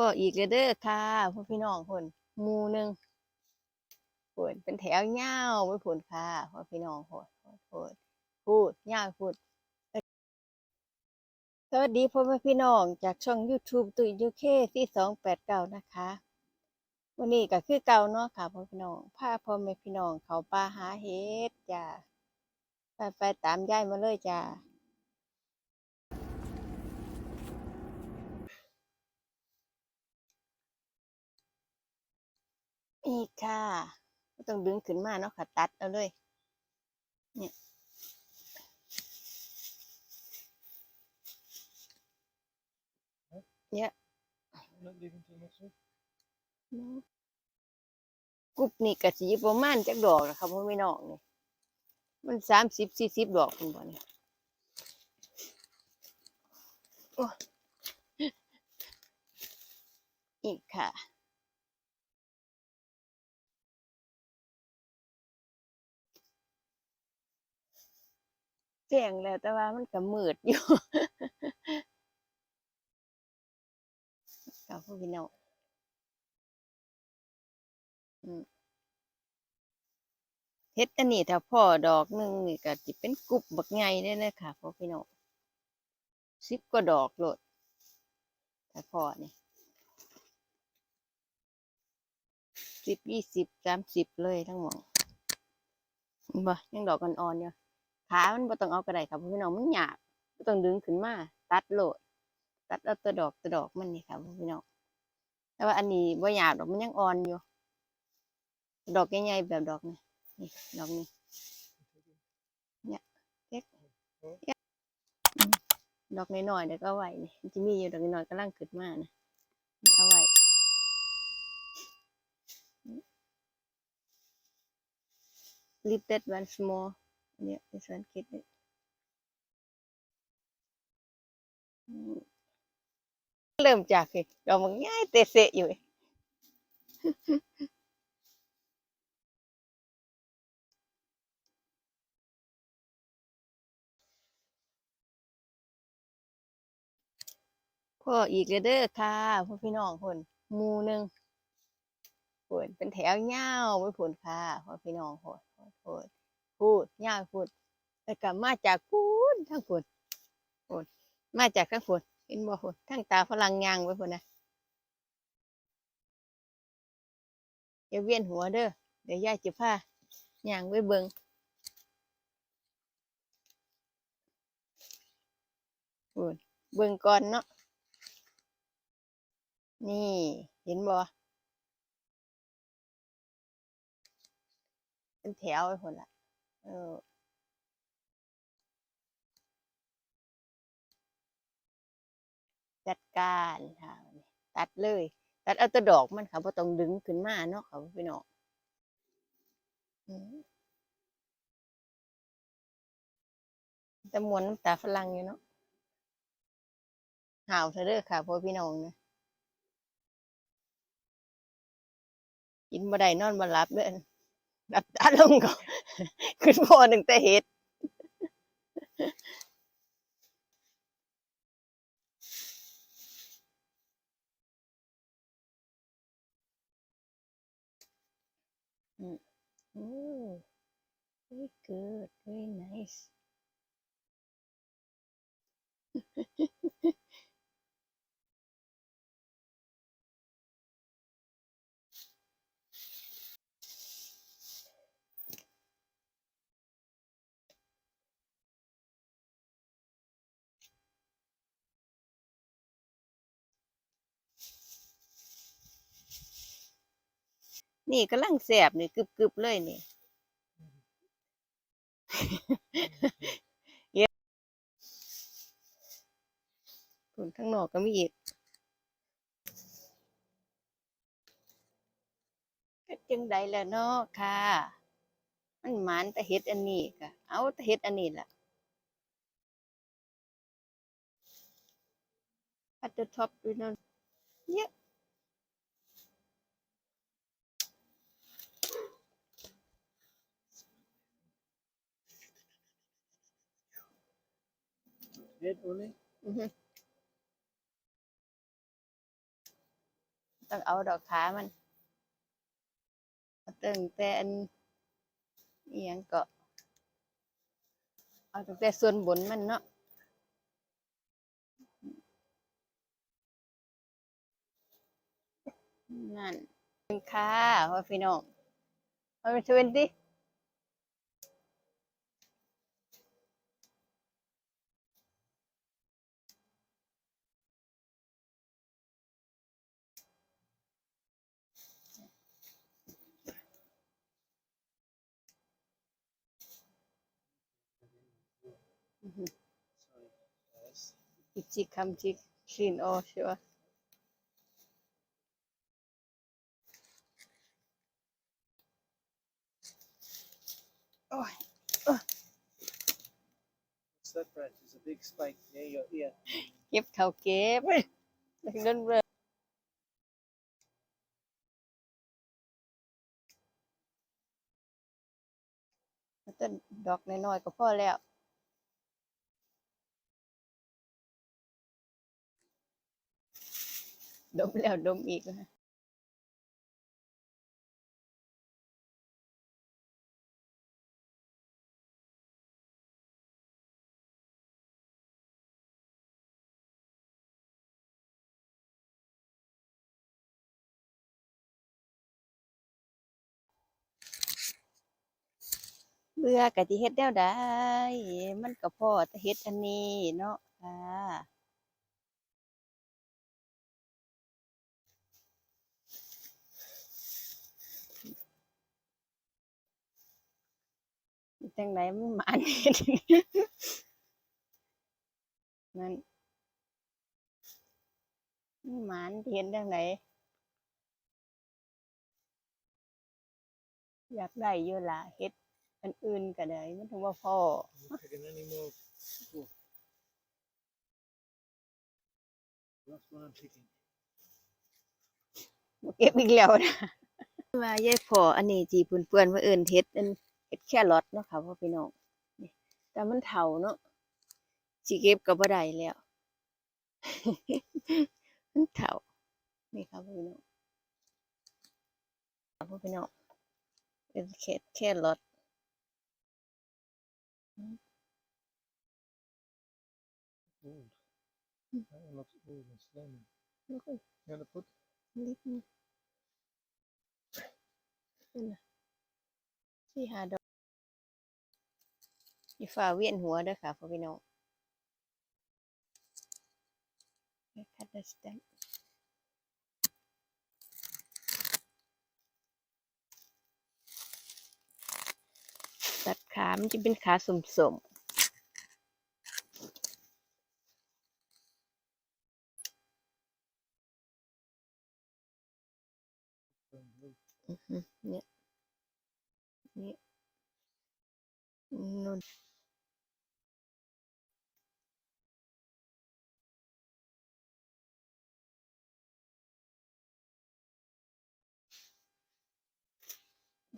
ก็อีกเด้อค่ะพ่อพี่น้องคนหมู่หนึ่งพูดเป็นแถวยาวไว้พูดค่ะพ่อพี่น้องพูดพูดพูดพูดยาวพูดสวัสดีพ่อแม่พี่น้องจากช่อง YouTube ตุยยูเคที่สองแปดเก้านะคะวันนี้ก็คือเก่าเนาะค่ะพ่อพี่น้องพาพ่อแม่พี่น้องเขาป่าหาเห็ดจ้าไปไปตามยายมาเลยจ้า นี่ค่ะต้องดึงขึ้นมาเนาะค่ะ ตัดเอาเลย เนี่ยเนี่ยกุบนี่กะสีประมาณจักดอกนะครับพ่อพี่นองนี่มันสามสิบสี่สิบดอกคุณบ่เนี่ยโอ้อีกค่ะ แจ้งแล้วแต่ว่ามันก็มืดอยู่กับพี่น้องเฮ็ดอันนี้ถ้าพ่อดอกหนึ่งนี่ก็จิเป็นกรุบบักไงได้เลยค่ะพ่อพี่น้องสิบก็ดอกโลดถ้าพ่อนี่สิบยี่สิบสามสิบเลยทั้งหมดบ่ยังดอกอ่อนๆอยู่ ขามันบ่ต้องเอากระไดค่ะพี่น้องมันหยาบบ่ต้องดึงขึ้นมาตัดโลด ตัดเอาตัวดอกตัวดอกมันนี่ค่ะพี่น้องแต่ว่าอันนี้บ่หยาบดอกมันยังอ่อนอยู่ ดอกใหญ่ๆแบบดอกนี่นี่ดอกนี้เนี่ยเล็กดอกน้อยๆเดี๋ยวก็เอาไว้นี่จะมีอยู่ดอกน้อยๆกำลังขึ้นมานะนี่เอาไว้ leave that one small เนี่ย this one เนี่ยอืมเริ่มจากสิดอกมันง่ายเตะเสะอยู่พ่ออีกแล้วเด้อค่ะพ่อพี่น้องคนมูหนึ่งพูดเป็นแถวยาวไว้พูดค่ะพ่อพี่น้องพูดพูด พูดพูดยาพูดแล้วก็มาจากพูดทั้งพูดพูดมาจากทั้งพูดเห็นบ่พูดทั้งตาฝรั่งยางไว้พูดนะอย่าเวียนหัวเด้อเดี๋ยวยายจะพายางไว้เบิงพูดเบิงก่อนเนาะนี่เห็นบ่เป็นแถวไปคนละ เออจัดการค่ะตัดเลย ตัดเอาตัวดอกมันค่ะบ่ต้องดึงขึ้นมาเนาะค่ะพี่น้องอืมแต่มวนน้ำตาฝรั่งอยู่เนาะห่าวเถอเด้อค่ะพ่อพี่น้องนะกินบ่ได้นอนบ่หลับเด้อ รับตาลงก็ขึ้นพอหนึ่งแต่เฮ็ดอืมโอ้ very good very nice นี่กำลังแสบนี่กึบๆเลยนี่ส่วนข้างนอกก็มีอีกก็จังใดแหล้วเนาะค่ะ มันหมานแต่เฮ็ดอันนี้ก็เอาแต่เฮ็ดอันนี้ล่ะ at the top you know yeah Head only. mhm ต้องเอาดอกขามันเอาตั้งแต่อันเอียงก็เอาตั้งแต่ส่วนบนมันเนาะ นั่นค่ะพ่อพี่น้องมาเป็นเวนตี้ Sorry. Yes. Itchy come clean off sure. Oh, What's that, Brent? There's a big spike near your ear. เก็บเขาเก็บเดินเบลอต้นดอกน้อยๆก็พอแล้ว ดมแล้วดมอีกนะเบื่อกะที่เฮ็ดแนวใดมันก็พอแต่เฮ็ดอันนี้เนาะค่ะ จังไดมันหมานเฮ็ดนั่นมันหมานเห็นจังไดอยากได้อยู่ล่ะเฮ็ดอันอื่นก็ได้มันถึงว่าพ่อ I'm not picking any more. Oh. Last one I'm picking. บ่เก็บอีกแล้วนะว่ายายพออันนี้จีเปื่อนๆว่าเอิ้นเฮ็ดอัน เฮ็ดแครอทเนาะค่ะพ่อพี่น้องนี่แต่มันเฒ่าเนาะสิเก็บก็บ่ได้แล้ว มันเฒ่านี่ค่ะพ่อพี่น้องค่ะพ่อพี่น้องเป็นแคแครอท Old. Hmm. That one looks old and slimy. แล้วก็ You want to put? นิดนึงนั่นน่ะ สี่หาดอกอย่าฝ่าเวียนหัวด้อค่ะพ่อพี่น้องคัดด้สแตมป์ตัดขา มันจะเป็นขาสมสมเนี่ย นี่นุ่น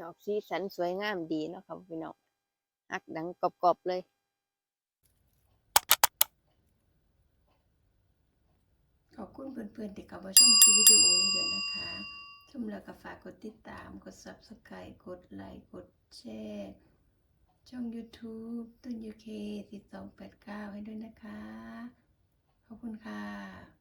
ดอกสีสันสวยงามดีเนาะครับพี่น้องหักดังกรอบๆเลยขอบคุณเพื่อนๆที่เข้ามาชมคลิปวิดีโอนี้ด้วยนะคะ ชมแล้วก็ฝากกดติดตาม กด Subscribe กดไลค์ กดแชร์ ช่อง YouTube ต้นยูเคสี่สองแปดเก้าให้ด้วยนะคะ ขอบคุณค่ะ